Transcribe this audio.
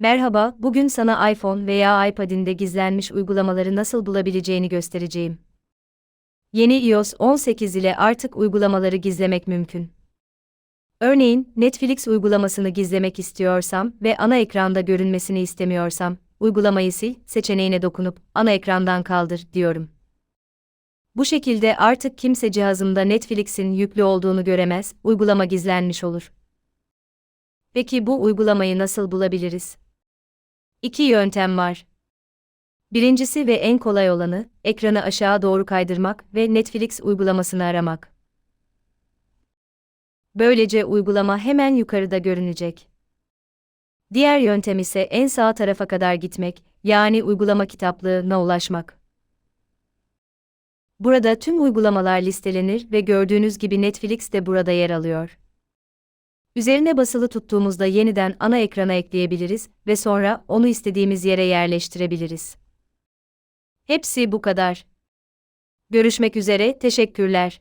Merhaba, bugün sana iPhone veya iPad'inde gizlenmiş uygulamaları nasıl bulabileceğini göstereceğim. Yeni iOS 18 ile artık uygulamaları gizlemek mümkün. Örneğin, Netflix uygulamasını gizlemek istiyorsam ve ana ekranda görünmesini istemiyorsam, uygulamayı sil seçeneğine dokunup ana ekrandan kaldır diyorum. Bu şekilde artık kimse cihazımda Netflix'in yüklü olduğunu göremez, uygulama gizlenmiş olur. Peki bu uygulamayı nasıl bulabiliriz? İki yöntem var. Birincisi ve en kolay olanı, ekranı aşağı doğru kaydırmak ve Netflix uygulamasını aramak. Böylece uygulama hemen yukarıda görünecek. Diğer yöntem ise en sağ tarafa kadar gitmek, yani uygulama kitaplığına ulaşmak. Burada tüm uygulamalar listelenir ve gördüğünüz gibi Netflix de burada yer alıyor. Üzerine basılı tuttuğumuzda yeniden ana ekrana ekleyebiliriz ve sonra onu istediğimiz yere yerleştirebiliriz. Hepsi bu kadar. Görüşmek üzere, teşekkürler.